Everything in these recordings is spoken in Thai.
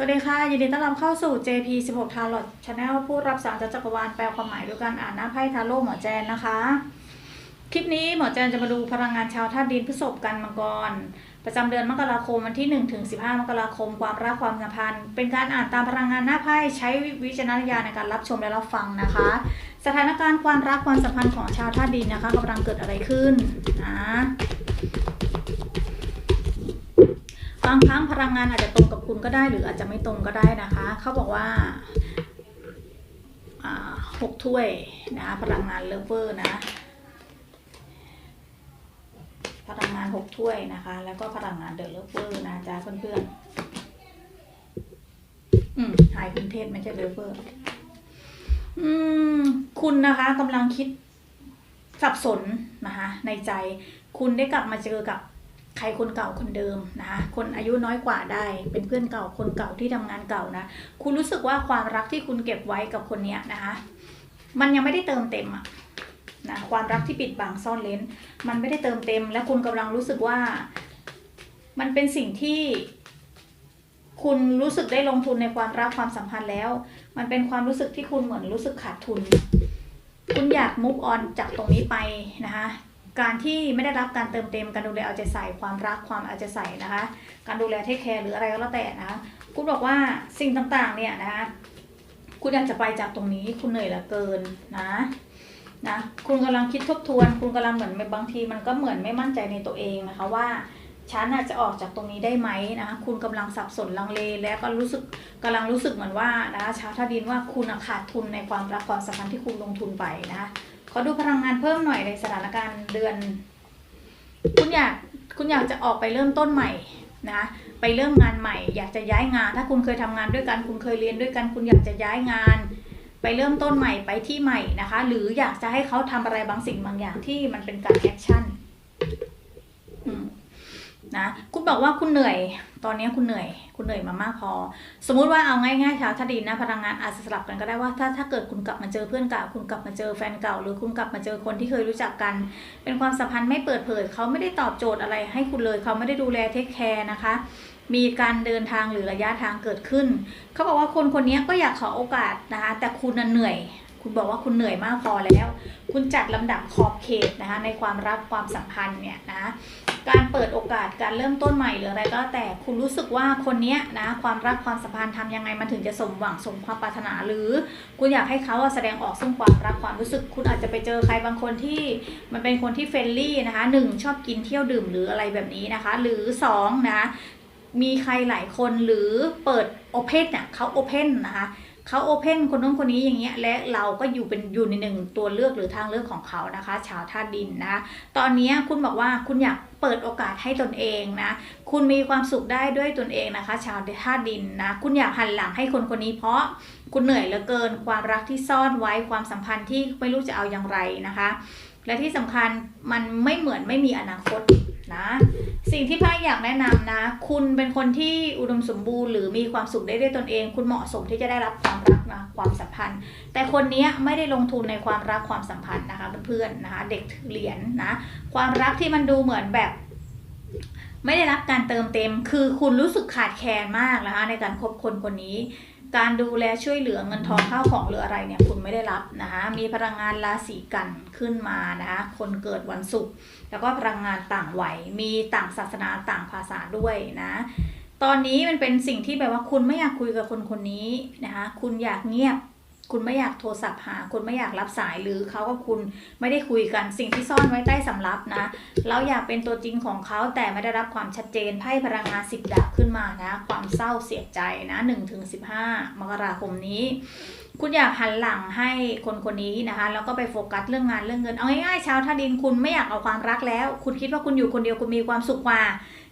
สวัสดีค่ะ ยินดีต้อนรับเข้าสู่ JP 16 Tarot Channel ผู้รับสารจากจักรวาลแปลความหมายด้วยการอ่านหน้าไพ่ทาโร่หมอแจนนะคะ คลิปนี้หมอแจนจะมาดูพลังงานชาวธาตุดินพฤษภกันมังกร ประจำเดือนมกราคมวันที่1ถึง15 มกราคมความรักความสัมพันธ์ เป็นการอ่านตามพลังงานหน้าไพ่ใช้วิจารณญาณในการรับชมและรับฟังนะคะ สถานการณ์ความรักความสัมพันธ์ของชาวธาตุดินนะคะกำลังเกิดอะไรขึ้นนะ บางครั้งพลังงานอาจจะตรงกับคุณก็ได้หรืออาจจะไม่ตรงก็ได้นะคะ เขาบอกว่าหกถ้วยนะพลังงานเลเวอร์นะพลังงานหกถ้วยนะคะ แล้วก็พลังงานเดอะเลเวอร์นะจ๊ะเพื่อนๆอืมหายคุณเทศไม่ใช่เลเวอร์อืมคุณนะคะกำลังคิดสับสนนะคะในใจ คุณได้กลับมาเจอกับ ใครคนเก่าคนเดิมนะคะคนอายุน้อยกว่าได้ เป็นเพื่อนเก่าคนเก่าที่ทำงานเก่านะ คุณรู้สึกว่าความรักที่คุณเก็บไว้กับคนเนี้ยนะคะมันยังไม่ได้เติมเต็มอะนะความรักที่ปิดบังซ่อนเลนมันไม่ได้เติมเต็ม และคุณกำลังรู้สึกว่า มันเป็นสิ่งที่คุณรู้สึกได้ลงทุนในความรักความสัมพันธ์แล้ว มันเป็นความรู้สึกที่คุณเหมือนรู้สึกขาดทุน คุณอยากมุกออนจากตรงนี้ไปนะคะ การที่ไม่ได้รับการเติมเต็มการดูแลเอาใจใส่ความรักความเอาใจใส่นะคะ การดูแลเทคแคร์หรืออะไรก็แล้วแต่นะคุณบอกว่าสิ่งต่างๆเนี่ยนะคะคุณอยากจะไปจากตรงนี้คุณเหนื่อยเหลือเกินนะนะคุณกำลังคิดทบทวน คุณกำลังเหมือนบางที มันก็เหมือนไม่มั่นใจในตัวเองนะคะว่าฉันอาจจะออกจากตรงนี้ได้ไหมนะคะคุณกำลังสับสนลังเล และก็รู้สึกกำลังรู้สึกเหมือนว่านะคะชาวท่าดินว่าคุณขาดทุนในความรักความสัมพันธ์ที่คุณลงทุนไปนะ ขอดูพลังงานเพิ่มหน่อยในสถานการณ์เดือน คุณอยากคุณอยากจะออกไปเริ่มต้นใหม่นะไปเริ่มงานใหม่ อยากจะย้ายงาน ถ้าคุณเคยทำงานด้วยกัน คุณเคยเรียนด้วยกัน คุณอยากจะย้ายงาน ไปเริ่มต้นใหม่ไปที่ใหม่นะคะ หรืออยากจะให้เขาทำอะไรบางสิ่งบางอย่างที่มันเป็นการแอคชั่น นะคุณบอกว่าคุณเหนื่อย ตอนนี้คุณเหนื่อย คุณเหนื่อยมามากพอ สมมุติว่าเอาง่ายๆชาวถ้าดีนะพลังงานอาจจะสลับกันก็ได้ว่าถ้าถ้าเกิดคุณกลับมาเจอเพื่อนเก่าคุณกลับมาเจอแฟนเก่า หรือคุณกลับมาเจอคนที่เคยรู้จักกัน เป็นความสัมพันธ์ไม่เปิดเผยเขาไม่ได้ตอบโจทย์อะไรให้คุณเลยเขาไม่ได้ดูแลเทคแคร์นะคะมีการเดินทางหรือระยะทางเกิดขึ้น เขาบอกว่าคนคนนี้ก็อยากขอโอกาสนะคะ แต่คุณน่ะเหนื่อย คุณบอกว่าคุณเหนื่อยมากพอแล้ว คุณจัดลำดับขอบเขตนะคะในความรักความสัมพันธ์เนี่ยนะ การเปิดโอกาสการเริ่มต้นใหม่หรืออะไรก็แต่คุณรู้สึกว่าคนเนี้ยนะความรักความสัมพันธ์ทำยังไงมันถึงจะสมหวังสมความปรารถนา หรือคุณอยากให้เขาแสดงออกซึ่งความรักความรู้สึก คุณอาจจะไปเจอใครบางคนที่มันเป็นคนที่เฟรนลี่นะคะหนึ่งชอบกินเที่ยวดื่มหรืออะไรแบบนี้นะคะ หรือสองนะมีใครหลายคนหรือเปิดโอเพนเนี่ยเขาโอเพนนะคะ เขาโอเพนคนนู้นคนนี้อย่างเงี้ยและเราก็อยู่เป็นอยู่ในหนึ่งตัวเลือกหรือทางเลือกของเขานะคะ ชาวธาตุดินนะ ตอนนี้คุณบอกว่าคุณอยากเปิดโอกาสให้ตนเองนะ คุณมีความสุขได้ด้วยตนเองนะคะ ชาวธาตุดินนะ คุณอยากหันหลังให้คนคนนี้เพราะคุณเหนื่อยเหลือเกิน ความรักที่ซ่อนไว้ความสัมพันธ์ที่ไม่รู้จะเอาอย่างไรนะคะ และที่สำคัญมันไม่เหมือนไม่มีอนาคตนะสิ่งที่พายอยากแนะนำนะ คุณเป็นคนที่อุดมสมบูรณ์หรือมีความสุขได้ด้วยตนเอง คุณเหมาะสมที่จะได้รับความรักนะความสัมพันธ์ แต่คนนี้ไม่ได้ลงทุนในความรักความสัมพันธ์นะคะเพื่อนๆนะคะเด็กเหรียญนะความรักที่มันดูเหมือนแบบ ไม่ได้รับการเติมเต็ม คือคุณรู้สึกขาดแคลนมากนะคะในการคบคนคนนี้ การดูแลช่วยเหลือเงินทองข้าวของหรืออะไรเนี่ยคุณไม่ได้รับนะคะมีพลังงานราศีกันขึ้นมานะคะคนเกิดวันศุกร์แล้วก็พลังงานต่างวัยมีต่างศาสนาต่างภาษาด้วยนะตอนนี้มันเป็นสิ่งที่แบบว่าคุณไม่อยากคุยกับคนคนนี้นะคะคุณอยากเงียบ คุณไม่อยากโทรศัพท์หาคุณไม่อยากรับสายหรือเขากับคุณไม่ได้คุยกันสิ่งที่ซ่อนไว้ใต้สำรับนะ เราอยากเป็นตัวจริงของเขาแต่ไม่ได้รับความชัดเจนไพ่พลังงานสิบดาบขึ้นมานะ ความเศร้าเสียใจนะหนึ่งถึงสิบห้ามกราคมนี้ คุณอยากหันหลังให้คนคนนี้นะคะ แล้วก็ไปโฟกัสเรื่องงานเรื่องเงิน เอาง่ายๆชาวท่าดินคุณไม่อยากเอาความรักแล้ว คุณคิดว่าคุณอยู่คนเดียวคุณมีความสุขกว่า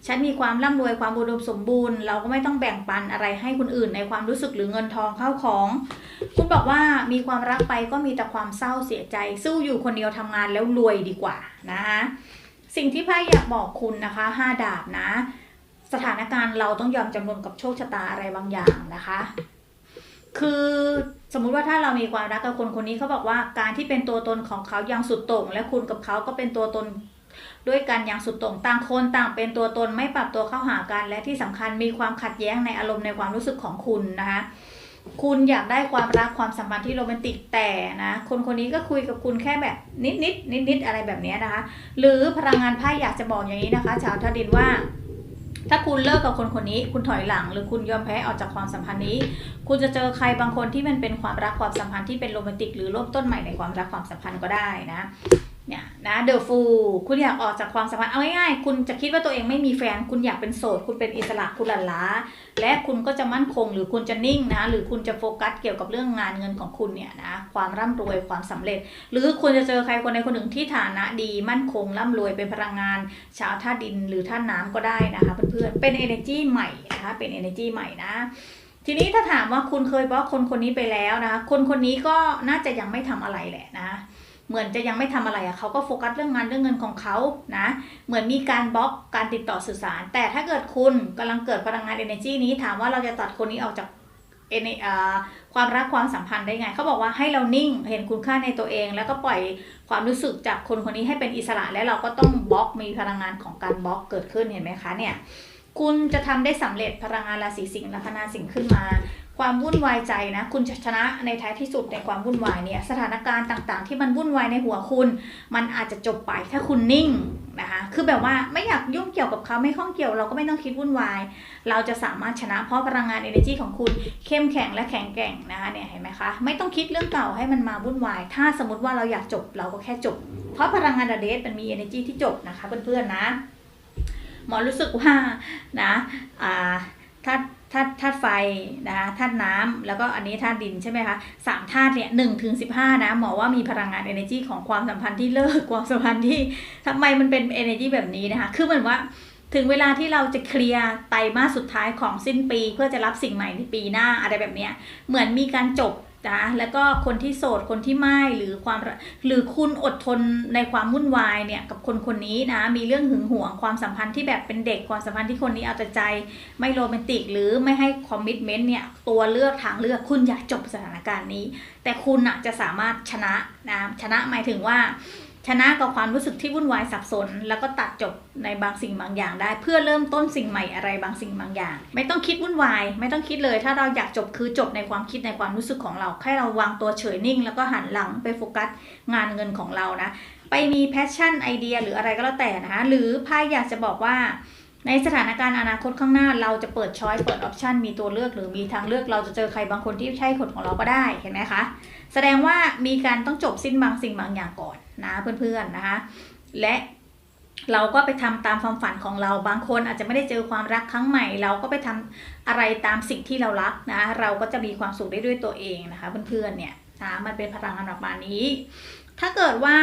ฉันมีความร่ำรวยความอุดมสมบูรณ์ เราก็ไม่ต้องแบ่งปันอะไรให้คนอื่นในความรู้สึกหรือเงินทองเข้าของ คุณบอกว่ามีความรักไปก็มีแต่ความเศร้าเสียใจ สู้อยู่คนเดียวทำงานแล้วรวยดีกว่านะคะสิ่งที่ไพ่อยากบอกคุณนะคะห้าดาบนะ สถานการณ์เราต้องยอมจำนนกับโชคชะตาอะไรบางอย่างนะคะ คือสมมุติว่าถ้าเรามีความรักกับคนคนนี้เขาบอกว่าการที่เป็นตัวตนของเขายังสุดโต่ง และคุณกับเขาก็เป็นตัวตนด้วยกันอย่างสุดโต่งต่างคนต่างเป็นตัวตนไม่ปรับตัวเข้าหากัน และที่สำคัญมีความขัดแย้งในอารมณ์ในความรู้สึกของคุณนะคะคุณอยากได้ความรักความสัมพันธ์ที่โรแมนติกแต่นะคนคนนี้ก็คุยกับคุณแค่แบบนิดนิดนิดนิดอะไรแบบนี้นะคะ หรือพลังงานไพ่อยากจะบอกอย่างนี้นะคะ ชาวทดินว่า ถ้าคุณเลิกกับคนคนนี้ คุณถอยหลัง หรือคุณยอมแพ้ออกจากความสัมพันธ์นี้ คุณจะเจอใครบางคนที่มันเป็นความรักความสัมพันธ์ที่เป็นโรแมนติกหรือเริ่มต้นใหม่ในความรักความสัมพันธ์ก็ได้นะ เนี่ยนะเดอะฟูคุณอยากออกจากความสัมพันธ์เอาง่ายๆคุณจะคิดว่าตัวเองไม่มีแฟน คุณอยากเป็นโสด คุณเป็นอิสระคุณหลั่นล้า และคุณก็จะมั่นคงหรือคุณจะนิ่งนะ หรือคุณจะโฟกัสเกี่ยวกับเรื่องงานเงินของคุณเนี่ยนะความร่ำรวยความสำเร็จ หรือคุณจะเจอใครคนใดคนหนึ่งที่ฐานะดีมั่นคงร่ำรวยเป็นพลังงาน ชาวธาดินหรือธาน้ำก็ได้นะคะเพื่อนๆเป็น energy ใหม่นะคะเป็น energy ใหม่นะทีนี้ถ้าถามว่าคุณเคยบล็อกคนคนนี้ไปแล้วนะคะคนคนนี้ก็น่าจะยังไม่ทำอะไรแหละนะ เหมือนจะยังไม่ทำอะไรอะเขาก็โฟกัสเรื่องงานเรื่องเงินของเขานะ เหมือนมีการบล็อกการติดต่อสื่อสาร แต่ถ้าเกิดคุณกำลังเกิดพลังงาน energy นี้ถามว่าเราจะตัดคนนี้ออกจากเอเนอ่าความรักความสัมพันธ์ได้ไง เขาบอกว่าให้เรานิ่งเห็นคุณค่าในตัวเอง แล้วก็ปล่อยความรู้สึกจากคนคนนี้ให้เป็นอิสระ และเราก็ต้องบล็อกมีพลังงานของการบล็อกเกิดขึ้นเห็นไหมคะเนี่ยคุณจะทำได้สำเร็จพลังงานราศีสิงห์ลัคนาสิงห์ขึ้นมา ความวุ่นวายใจนะ คุณจะชนะในท้ายที่สุดในความวุ่นวายเนี่ยสถานการณ์ต่างๆ ที่มันวุ่นวายในหัวคุณ มันอาจจะจบไปถ้าคุณนิ่งนะคะคือแบบว่าไม่อยากยุ่งเกี่ยวกับเขาไม่ข้องเกี่ยวเราก็ไม่ต้องคิดวุ่นวาย เราจะสามารถชนะเพราะพลังงาน energy ของคุณเข้มแข็งและแข็งแกร่งนะคะเนี่ยเห็นไหมคะไม่ต้องคิดเรื่องเก่าให้มันมาวุ่นวาย ถ้าสมมติว่าเราอยากจบเราก็แค่จบ เพราะพลังงานเดทมันมี energy ที่จบนะคะเพื่อนๆนะหมอรู้สึกว่านะอ่าธา ธาตุธาตุไฟนะคะธาตุน้ำแล้วก็อันนี้ธาตุดินใช่ไหมคะสามธาตุเนี่ยหนึ่งถึงสิบห้านะหมอว่ามีพลังงาน energy ของความสัมพันธ์ที่เลิกความสัมพันธ์ที่ทำไมมันเป็น energy แบบนี้นะคะคือเหมือนว่าถึงเวลาที่เราจะเคลียร์ไตรมาสสุดท้ายของสิ้นปี เพื่อจะรับสิ่งใหม่ในปีหน้าอะไรแบบเนี้ยเหมือนมีการจบ จ้าแล้วก็คนที่โสดคนที่ไม่หรือความหรือคุณอดทนในความวุ่นวายเนี่ยกับคนคนนี้นะมีเรื่องหึงหวงความสัมพันธ์ที่แบบเป็นเด็กความสัมพันธ์ที่คนนี้เอาแต่ใจไม่โรแมนติก หรือไม่ให้คอมมิชเมนต์เนี่ยตัวเลือกทางเลือกคุณอยากจบสถานการณ์นี้ แต่คุณอะจะสามารถชนะนะชนะหมายถึงว่า ชนะกับความรู้สึกที่วุ่นวายสับสน แล้วก็ตัดจบในบางสิ่งบางอย่างได้ เพื่อเริ่มต้นสิ่งใหม่อะไรบางสิ่งบางอย่าง ไม่ต้องคิดวุ่นวาย ไม่ต้องคิดเลย ถ้าเราอยากจบคือจบในความคิดในความรู้สึกของเราแค่เราวางตัวเฉยนิ่ง แล้วก็หันหลังไปโฟกัสงานเงินของเรานะไปมีแพชชั่นไอเดียหรืออะไรก็แล้วแต่นะคะหรือไพ่อยากจะบอกว่าในสถานการณ์อนาคตข้างหน้าเราจะเปิดช้อยเปิดออปชันมีตัวเลือกหรือมีทางเลือกเราจะเจอใครบางคนที่ใช่คนของเราก็ได้เห็นไหมคะ แสดงว่ามีการต้องจบสิ้นบางสิ่งบางอย่างก่อน นะเพื่อนๆนะคะ และเราก็ไปทำตามความฝันของเราบางคนอาจจะไม่ได้เจอความรักครั้งใหม่ เราก็ไปทำอะไรตามสิ่งที่เรารักนะเราก็จะมีความสุขได้ด้วยตัวเองนะคะ เพื่อนๆเนี่ยนะมันเป็นพลังงานประมาณนี้ ถ้าเกิดว่า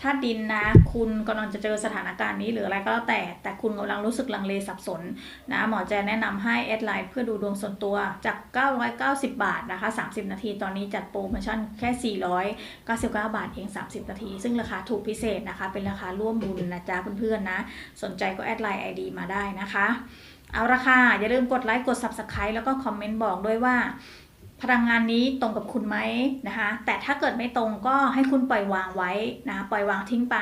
ถ้าดินนะ คุณกำลังจะเจอสถานการณ์นี้หรืออะไรก็แล้วแต่ แต่คุณกำลังรู้สึกลังเลสับสนนะหมอจะแนะนำให้แอดไลน์เพื่อดูดวงส่วนตัวจาก 990 บาทนะคะ 30 นาที ตอนนี้จัดโปรโมชั่นแค่ 499 บาทเอง 30 นาที ซึ่งราคาถูกพิเศษนะคะ เป็นราคาร่วมบุญนะจ๊ะเพื่อนๆนะ สนใจก็แอดไลน์ ID มาได้นะคะ เอาละค่ะอย่าลืมกดไลค์กด Subscribe แล้วก็คอมเมนต์บอกด้วยว่า พลังงานนี้ตรงกับคุณไหมนะคะ แต่ถ้าเกิดไม่ตรงก็ให้คุณปล่อยวางไว้นะปล่อยวางทิ้งไป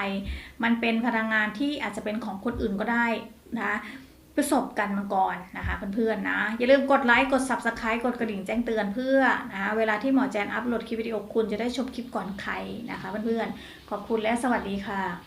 มันเป็นพลังงานที่อาจจะเป็นของคนอื่นก็ได้นะคะประสบกันมาก่อนนะคะเพื่อนๆนะ อย่าลืมกดไลค์กด Subscribe กดกระดิ่งแจ้งเตือนเพื่อนะคะเวลาที่หมอแจนอัปโหลดคลิปวิดีโอคุณจะได้ชมคลิปก่อนใครนะคะเพื่อนๆขอบคุณและสวัสดีค่ะ